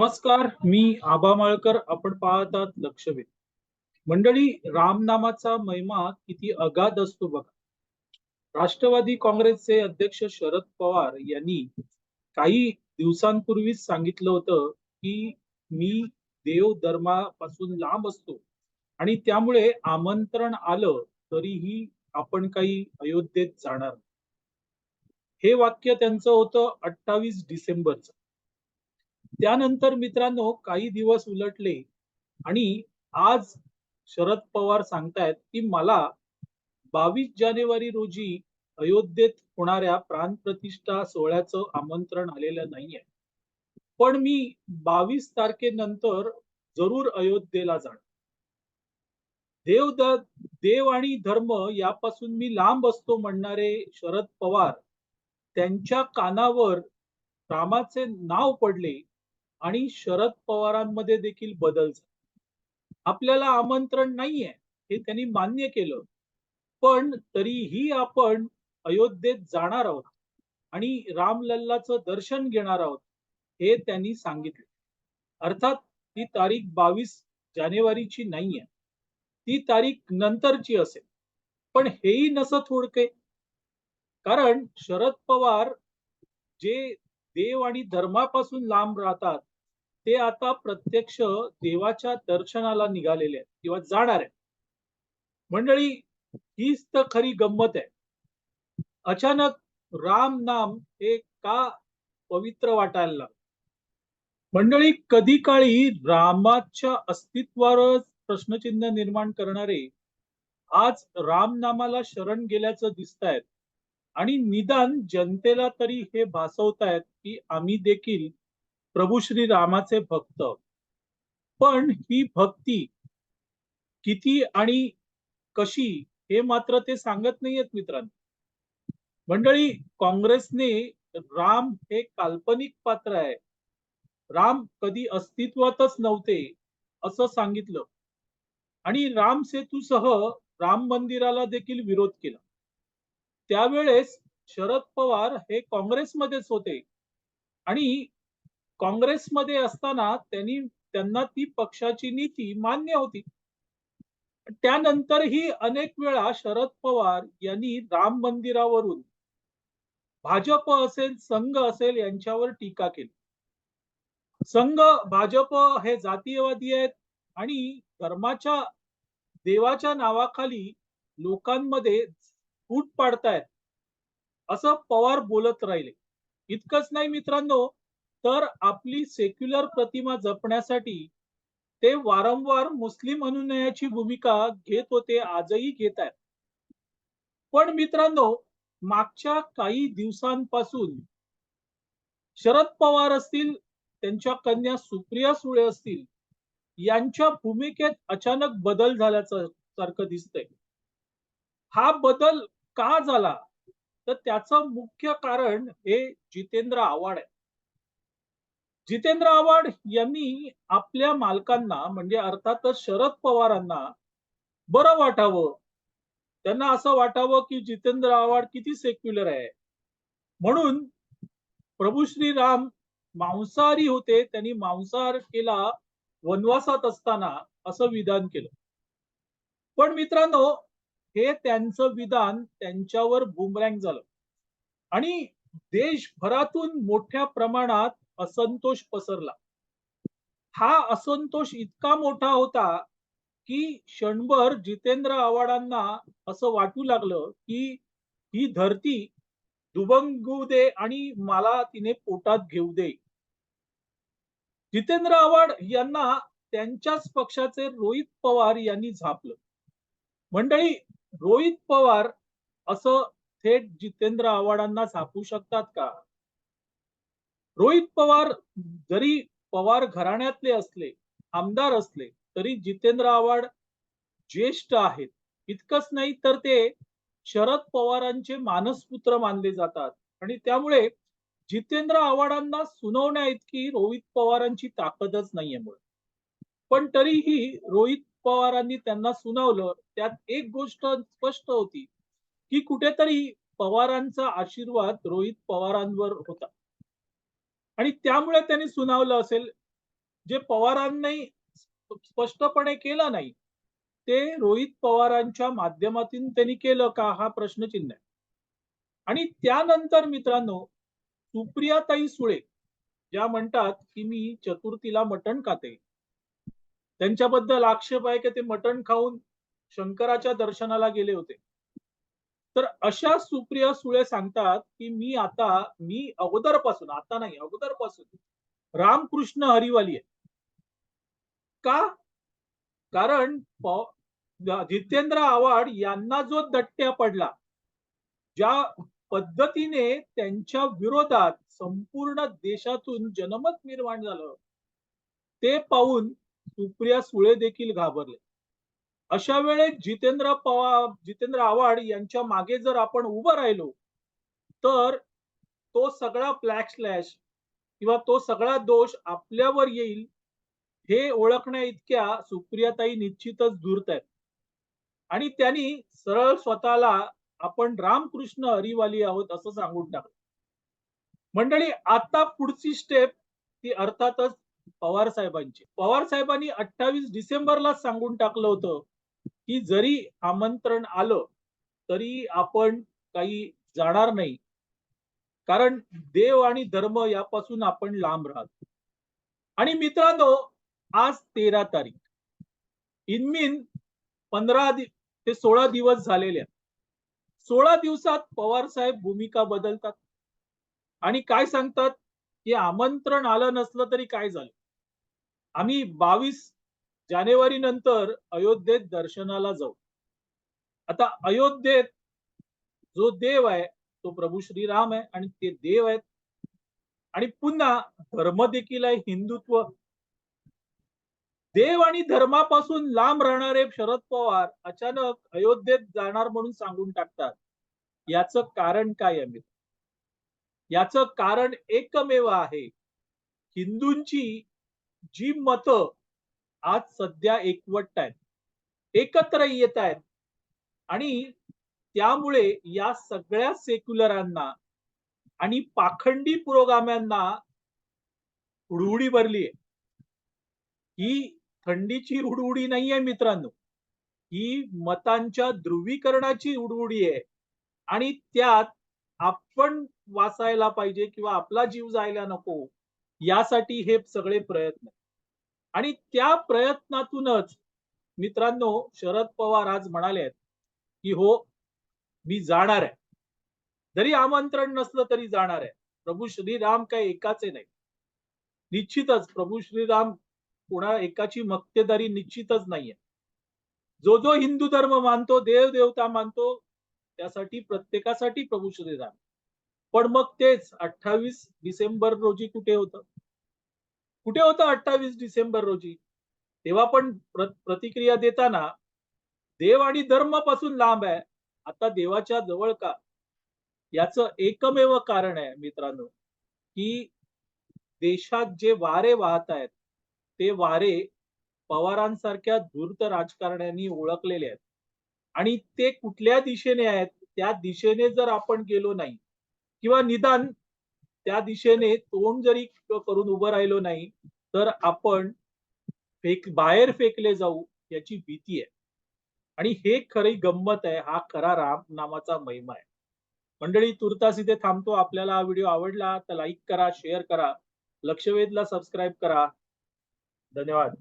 नमस्कार मी आबा माळकर. आपण पाहतात लक्षवेध. मंडळी रामनामाचा महिमा किती अगाध असतो बघा. राष्ट्रवादी काँग्रेसचे अध्यक्ष शरद पवार यांनी काही दिवसांपूर्वीच सांगितलं होतं की मी देव धर्मापासून लांब असतो आणि त्यामुळे आमंत्रण आलं तरीही आपण काही अयोध्येत जाणार हे वाक्य त्यांचं होतं अठ्ठावीस डिसेंबरचं. त्यानंतर मित्रांनो काही दिवस उलटले आणि आज शरद पवार सांगतायत की मला बावीस जानेवारी रोजी अयोध्येत होणाऱ्या प्राणप्रतिष्ठा सोहळ्याचं आमंत्रण आलेलं नाहीये. पण मी बावीस तारखेनंतर जरूर अयोध्येला जाणार. देव द- देव आणि धर्म यापासून मी लांब असतो म्हणणारे शरद पवार त्यांच्या कानावर रामाचे नाव पडले आणि शरद पवारांमध्ये देखील बदल झाला. आपल्याला आमंत्रण नाहीये हे त्यांनी मान्य केलं. पण तरीही आपण अयोध्येत जाणार आहोत आणि रामलल्लाचं दर्शन घेणार आहोत हे त्यांनी सांगितले. अर्थात ती तारीख बावीस जानेवारीची नाहीये. ती तारीख नंतरची असेल. पण हेही नसत थोडके. कारण शरद पवार जे देव आणि धर्मापासून लांब राहतात ते आता प्रत्यक्ष देवाच्या दर्शनाला निघालेले आहेत किंवा जाणार आहेत. मंडळी हीच तर खरी गंमत आहे. अचानक राम नाम हे का पवित्र वाटायला लागलं? मंडळी कधी काळी रामाच्या अस्तित्वावरच प्रश्नचिन्ह निर्माण करणारे आज राम नामाला शरण गेल्याचं दिसतायत. आणि निदान जनतेला तरी हे भासवतायत की आम्ही देखील प्रभू श्री रामाचे भक्त. पण ही भक्ती किती आणि कशी हे मात्र ते सांगत नाहीयेत मित्रांनो. मंडळी काँग्रेसने राम हे काल्पनिक पात्र आहे. राम कधी अस्तित्वातच नव्हते असं सांगितलं. आणि राम सेतूसह राम मंदिराला देखील विरोध केला. त्यावेळेस शरद पवार हे काँग्रेसमध्येच होते. आणि काँग्रेसमध्ये असताना त्यांनी त्यांना ती पक्षाची नीती मान्य होती. त्यानंतरही अनेक वेळा शरद पवार यांनी राम मंदिरावरून भाजप असेल संघ असेल यांच्यावर टीका केली. संघ भाजप हे जातीयवादी आहेत आणि धर्माच्या देवाच्या नावाखाली लोकांमध्ये फूट पाडतायत असं पवार बोलत राहिले. इतकंच नाही मित्रांनो तर आपली सेक्युलर प्रतिमा जपण्यासाठी ते वारंवार मुस्लिम अनुनयाची भूमिका घेत होते आजही घेत आहेत. पण मित्रांनो मागच्या काही दिवसांपासून शरद पवार असतील त्यांच्या कन्या सुप्रिया सुळे असतील यांच्या भूमिकेत अचानक बदल झाल्याचं सारखं दिसतंय. हा बदल का झाला? तर त्याचं मुख्य कारण हे जितेंद्र आव्हाड आहे जितेंद्र आव्हाड यांनी आपल्या मालकांना म्हणजे अर्थातच शरद पवारांना बरं वाटावं. त्यांना असं वाटावं की जितेंद्र आव्हाड किती सेक्युलर आहे. म्हणून प्रभू श्री राम मांसाहारी होते. त्यांनी मांसाहार केला वनवासात असताना असं विधान केलं. पण मित्रांनो हे त्यांचं विधान त्यांच्यावर बुमरँग झालं. आणि देशभरातून मोठ्या प्रमाणात असंतोष पसरला. हा असंतोष इतका मोठा होता की क्षणभर जितेंद्र आव्हाडांना असं वाटू लागलं की ही धरती दुबंगू दे आणि मला तिने पोटात घेऊ दे. जितेंद्र आव्हाड यांना त्यांच्याच पक्षाचे रोहित पवार यांनी झापलं. मंडळी रोहित पवार असं थेट जितेंद्र आव्हाडांना झापू शकतात का? रोहित पवार जरी पवार घराण्यातले असले आमदार असले तरी जितेंद्र आव्हाड ज्येष्ठ आहेत. इतकंच नाही तर ते शरद पवारांचे मानसपुत्र मानले जातात. आणि त्यामुळे जितेंद्र आव्हाडांना सुनावण्या इतकी रोहित पवारांची ताकदच नाहीये मुळे पण तरीही रोहित पवारांनी त्यांना सुनावलं त्यात एक गोष्ट स्पष्ट होती की कुठेतरी पवारांचा आशीर्वाद रोहित पवारांवर होता. आणि त्यामुळे त्यांनी सुनावलं असेल. जे पवारांनी स्पष्टपणे केलं नाही ते रोहित पवारांच्या माध्यमातून त्यांनी केलं का? हा प्रश्नचिन्ह आहे. आणि त्यानंतर मित्रांनो सुप्रियाताई सुळे ज्या म्हणतात की मी चतुर्थीला मटण खाते. त्यांच्याबद्दल आक्षेप आहे की ते मटण खाऊन शंकराच्या दर्शनाला गेले होते. तर अशा सुप्रिया सुळे सांगतात की मी आता मी अगोदरपासून आता नाही अगोदरपासून रामकृष्ण हरिवाली आहे. का? कारण जितेंद्र आव्हाड यांना जो दट्ट्या पडला ज्या पद्धतीने त्यांच्या विरोधात संपूर्ण देशातून जनमत निर्माण झालं ते पाहून सुप्रिया सुळे देखील घाबरले. अशा वेळेस जितेंद्र पवार जितेंद्र आव्हाड यांच्या मागे जर आपण उभं राहिलो तर तो सगळा फ्लॅश स्लॅश किंवा तो सगळा दोष आपल्यावर येईल हे ओळखण्या इतक्या सुप्रियाताई निश्चितच धूर्त आहेत. आणि त्यांनी सरळ स्वतःला आपण रामकृष्ण हरिवाली आहोत असं सांगून टाकलं. मंडळी आता पुढची स्टेप ती अर्थातच पवार साहेबांची. पवार साहेबांनी अठ्ठावीस डिसेंबरला सांगून टाकलं होतं की जरी आमंत्रण आलं तरी आपण काही जाणार नाही. कारण देव आणि धर्म यापासून आपण लांब राहतो. आणि मित्रांनो आज तेरा तारीख. इनमिन पंधरा ते सोळा दिवस झालेले आहेत. सोळा दिवसात पवार साहेब भूमिका बदलतात. आणि काय सांगतात? की आमंत्रण आलं नसलं तरी काय झालं? आम्ही बावीस जानेवारी नंतर अयोध्येत दर्शनाला जाऊ. आता अयोध्येत जो देव आहे तो प्रभू श्रीराम आहे आणि ते देव आहेत. आणि पुन्हा धर्म देखील आहे हिंदुत्व. देव आणि धर्मापासून लांब राहणारे शरद पवार अचानक अयोध्येत जाणार म्हणून सांगून टाकतात. याचं कारण काय आहे याचं कारण एकमेव आहे हिंदूंची जी मतं आज सध्या एकवट आहेत. एकत्र येत आहेत. आणि त्यामुळे या सगळ्या सेक्युलरांना आणि पाखंडी पुरोगाम्यांना हुडहुडी भरली आहे ही थंडीची हुडहुडी नाहीये मित्रांनो. ही मतांच्या ध्रुवीकरणाची हुडहुडी आहे. आणि त्यात आपण वाचायला पाहिजे किंवा आपला जीव जायला नको यासाठी हे सगळे प्रयत्न आणि त्या प्रयत्नातूनच मित्रांनो शरद पवार आज म्हणाले आहेत की हो मी जाणार आहे. जरी आमंत्रण नसलं तरी जाणार आहे. प्रभू श्रीराम काय एकाचे नाही. निश्चितच प्रभू श्रीराम कोणा एकाची मक्तेदारी निश्चितच नाहीये. जो जो हिंदू धर्म मानतो देव देवता मानतो त्यासाठी प्रत्येकासाठी प्रभू श्रीराम. पण मग तेच अठ्ठावीस डिसेंबर रोजी कुठे होतं? कुठे होतं अठ्ठावीस डिसेंबर रोजी? तेव्हा पण प्रतिक्रिया देताना देव आणि धर्मपासून लांब आहे. आता देवाच्या जवळ का? याच एकमेव कारण आहे मित्रांनो की देशात जे वारे वाहत आहेत ते वारे पवारांसारख्या धूर्त राजकारण्यांनी ओळखलेले आहेत. आणि ते कुठल्या दिशेने आहेत? त्या दिशेने जर आपण गेलो नाही किंवा निदान त्या दिशेने तोंड जरी करून उभं राहिलो नाही तर आपण फेक बाहेर फेकले जाऊ याची भीती आहे. आणि हे खरी गंमत आहे हा खरा राम नामाचा महिमा आहे. मंडळी तुर्तास इथे थांबतो. आपल्याला हा व्हिडिओ आवडला तर लाईक करा शेअर करा. लक्षवेधला सबस्क्राईब करा. धन्यवाद.